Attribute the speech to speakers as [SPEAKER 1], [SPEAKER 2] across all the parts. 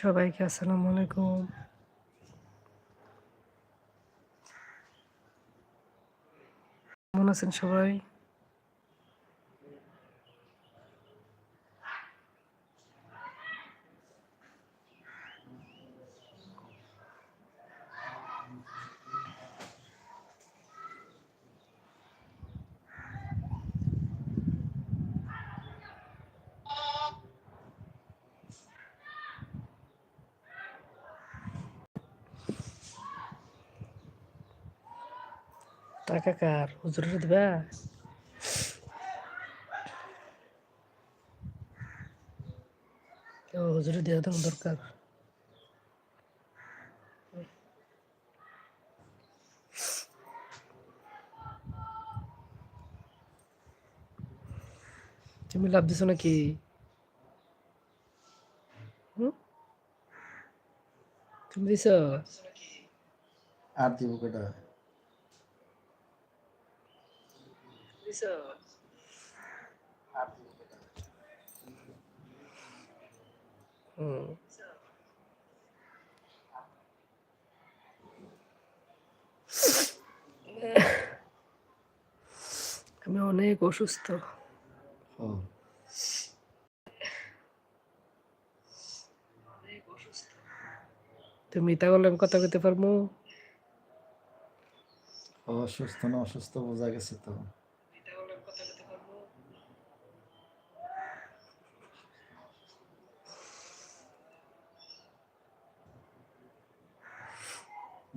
[SPEAKER 1] সবাইকে আসসালামু আলাইকুম। কেমন আছেন সবাই? টাকা কার হুজুরের দিবা ও হুজুরে দেওয়া তো দরকার তুমি লাভ দিছো নাকি হুম? তুমি দিছো
[SPEAKER 2] আর দিব কেটা
[SPEAKER 1] দিছো হুম আমি অনেক অসুস্থ। তুমি তা বললে আমি কথা কইতে পারব?
[SPEAKER 2] অসুস্থ না অসুস্থ বোঝা গেছে তো।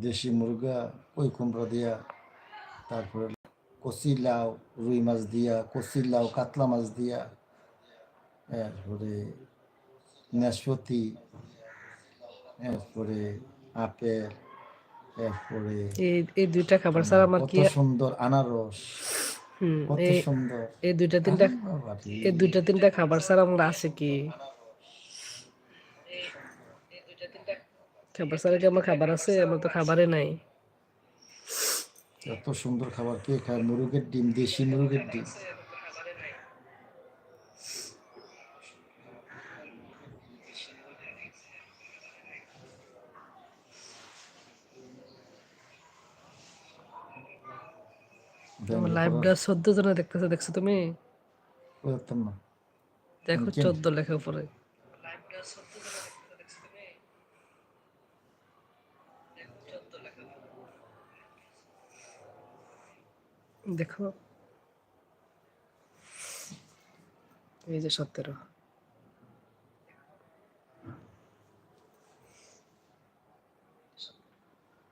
[SPEAKER 2] দেশি মুরগা কই কুমড়া দিয়া তারপরে কচি লাউ রুই মাছ দিয়া কচি লাউ কাতলা মাছ দিয়া এরপরে নাশপাতি এরপরে আপেল এরপরে
[SPEAKER 1] এই এই দুইটা খাবার ছাড়া আমার কি
[SPEAKER 2] সুন্দর আনারস কত
[SPEAKER 1] এই
[SPEAKER 2] সুন্দর।
[SPEAKER 1] এই দুইটা তিনটা এই দুইটা তিনটা খাবার ছাড়া আমার আছে কি? খাবার ছাড়া কি আমার খাবার আছে? আমার তো খাবারে নাই।
[SPEAKER 2] এত সুন্দর খাবার কে খায়? মুরগের ডিম দেশি মুরগের ডিম।
[SPEAKER 1] আমার লাইভটা চোদ্দ জনে দেখতেছে দেখছ তুমি? দেখো চোদ্দ লেখা পরে দেখো। এই যে সতেরো।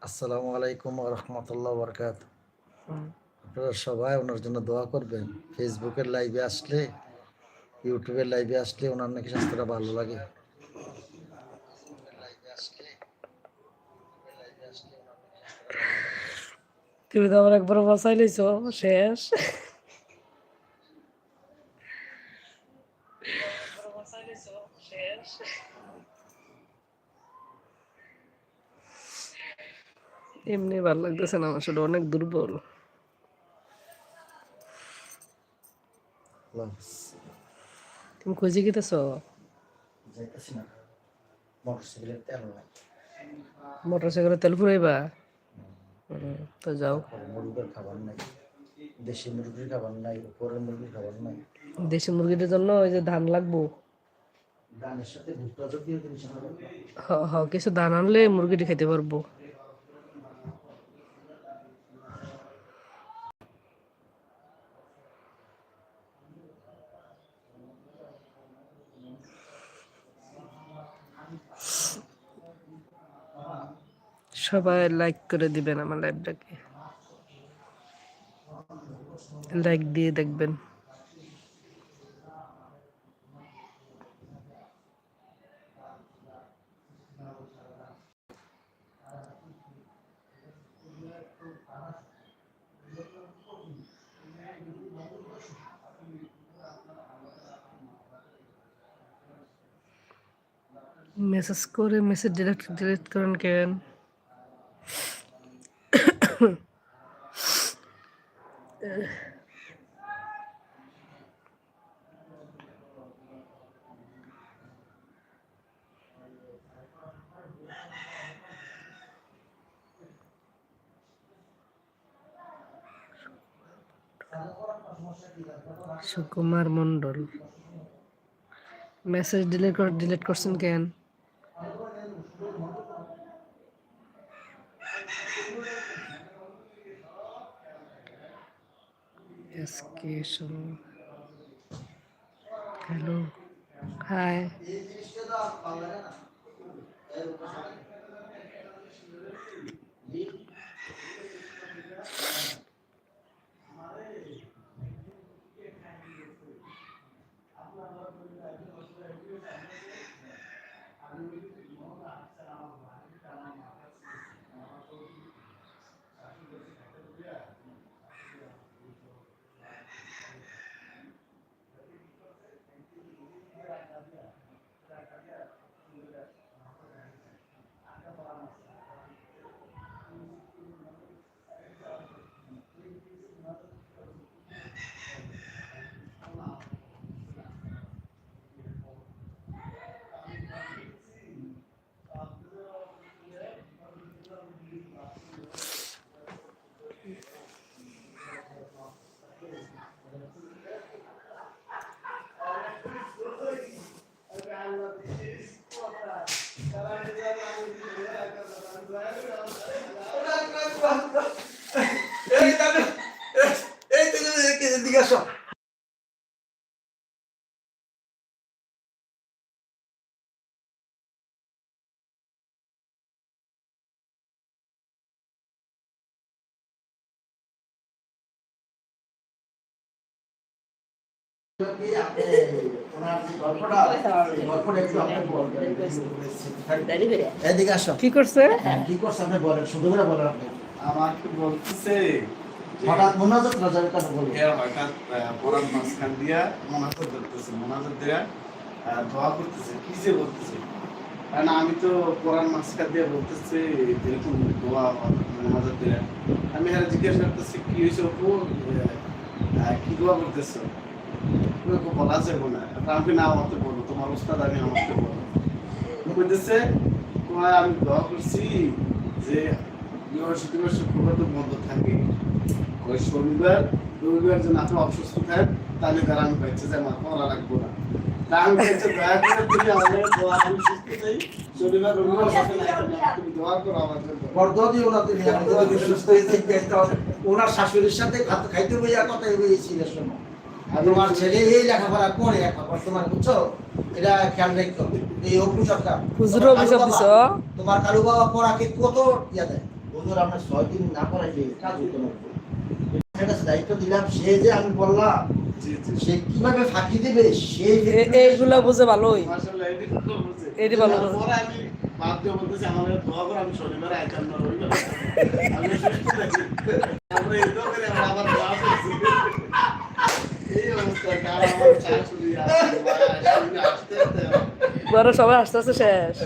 [SPEAKER 2] আসসালামু আলাইকুম রহমতুল্লাহ বরকাত আপনারা সবাই ওনার জন্য দোয়া করবেন। ফেসবুকের লাইভে আসলে ইউটিউবের লাইভে আসলে ওনার নাকি স্বাস্থ্যটা ভালো লাগে।
[SPEAKER 1] তুমি তো আমার একবার বাঁচাই লইছো শেষ। এমনি ভালো লাগতেছে না আমার শরীর অনেক দুর্বল। তুমি খুঁজে গেতেছো
[SPEAKER 2] মোটরসাইকেলের তেল
[SPEAKER 1] মোটর সাইকেলে তেল ফুরাইবা তো যাও।
[SPEAKER 2] মুরগির খাবার নাই দেশি মুরগির খাবার নাই উপরের মুরগির খাবার নাই।
[SPEAKER 1] দেশি মুরগিটার জন্য ওই যে ধান লাগবো।
[SPEAKER 2] ধানের সাথে ভুট্টা জাতীয় জিনিস
[SPEAKER 1] হ কিছু ধান আনলে মুরগিটি খেতে পারব। সবাই লাইক করে দিবেন আমার লাইভটাকে লাইক দিয়ে দেখবেন। মেসেজ করে মেসেজ ডিলিট ডিলিট করেন কেন? Sukumar Mondal message delete delete করছেন কেন? এসকে হ্যালো হাই
[SPEAKER 2] এই দাদু এই তো এদিকে আসো এদিকে আসো
[SPEAKER 1] কি করছে?
[SPEAKER 2] কি করছে আপনি বলেন শুধু করে বলেন আপনি।
[SPEAKER 3] আমাকে বলতেছে
[SPEAKER 2] হঠাৎ মোনাজাত রাজার কথা বলুন।
[SPEAKER 3] হঠাৎ আহ, মাঝখান দিয়া মোনাজাত ধরতেছে মোনাজাত দিয়া দোয়া করতেছে। কি যে বলতেছে? কারণ আমি তো কোরআন মাঝখান দিয়ে বলতেছি এরকম দোয়া মোনাজাত দিয়া। আমি আর জিজ্ঞাসা করতেছি কি হয়েছে অপু? কি দোয়া করতেছো? বলা যাবে না না আমাকে বলো তোমার উস্তাদ আমি আমাকে বলো বলতেছে কয় আমি দোয়া করছি যে বৃহস্পতিবার শুক্রবার তো বন্ধ থাকে ওই শনিবার রবিবার যেন আপনি অসুস্থ থাকেন তাহলে তারা আমি পাইছে যে আমার পড়া লাগবো না। তা আমি বলছি দয়া করে তুমি আমাদের দোয়া আমি সুস্থ থাকি শনিবার রবিবার তুমি দোয়া করো আমার জন্য।
[SPEAKER 2] বরদদি ওনাকে নিয়ে আমি যদি সুস্থ হয়ে যাই, ওনার শাশুড়ির সাথে খাইতে বইয়া কথা হয়েছিল শোনো। আর তোমার ছেলে এই লেখাপড়া করে এখন বর্তমানে বুঝছ? এটা খেয়াল রাখতো এই অপু
[SPEAKER 1] হুজুর
[SPEAKER 2] তোমার
[SPEAKER 1] অভিশাপ
[SPEAKER 2] কালু তোমার কালু বাবা পড়াকে কত ইয়া দেয়? হুজুর আমরা ছয় দিন না পড়াইলে কাজ হতো না। আমার দায়িত্ব দিলাম সে যে আমি বললাম সে কীভাবে ফাঁকি দেবে সেই
[SPEAKER 1] এ- এইগুলা বুঝে ভালোই।
[SPEAKER 3] এটি ভালো বাদ দিয়ে বলতেছি আমাদের দোয়া করো আমি শনিবার আইতাম না রবিবার আমি সুস্থ থাকি আমরা এই করে আমরা দোয়া করছি এই অবস্থা কার আমার শাশুড়ি আসছে মা আসছে আসতে আসতে
[SPEAKER 1] বড় সবাই আস্তে আস্তে শেষ।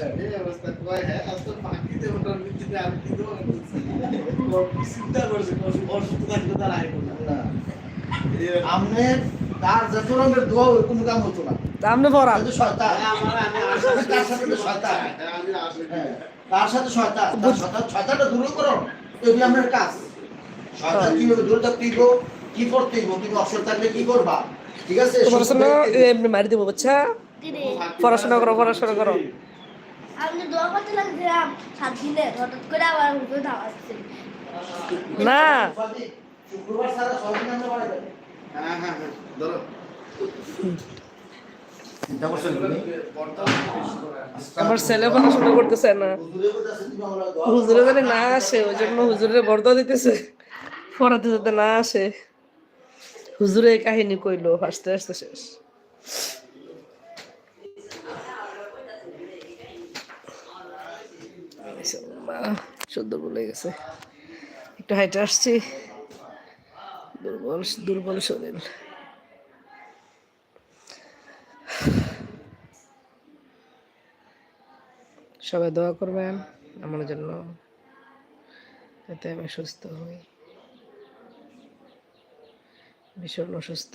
[SPEAKER 3] তার
[SPEAKER 2] যত দোয়া কাম হতো না
[SPEAKER 1] আপনি পড়ান
[SPEAKER 2] কিন্তু সাথে শয়তান। শয়তানটা দূর করো এগুলো আমার কাজ শয়তান কীভাবে দূরে থাকতে কি তুমি অবসর থাকলে কি করবা?
[SPEAKER 1] এমনি মারি দিব বুঝছা? পড়াশোনা করো, পড়াশোনা করো।
[SPEAKER 4] আমি দোয়া করতে লাগছিলাম সাত দিনে হঠাৎ করে আবার হুজুর ধাওয়াচ্ছে
[SPEAKER 1] না।
[SPEAKER 2] আমরা।
[SPEAKER 3] হ্যাঁ হ্যাঁ হ্যাঁ?
[SPEAKER 1] আমার ছেলে পড়াশোনা করতেছে না। হুজুরে জানি না আসে ওই জন্য হুজুরে বর্দ দিতেছে। পড়াতে যাতে না আসে। হুজুরে কাহিনী কইলো, হাসতে হাসতে শেষ। সদ্য বলে গেছে। একটু হাইটে আসছি। দুর্বল দুর্বল শরীর। সবাই দোয়া করবেন আমার জন্য যাতে আমি সুস্থ হই। ভীষণ অসুস্থ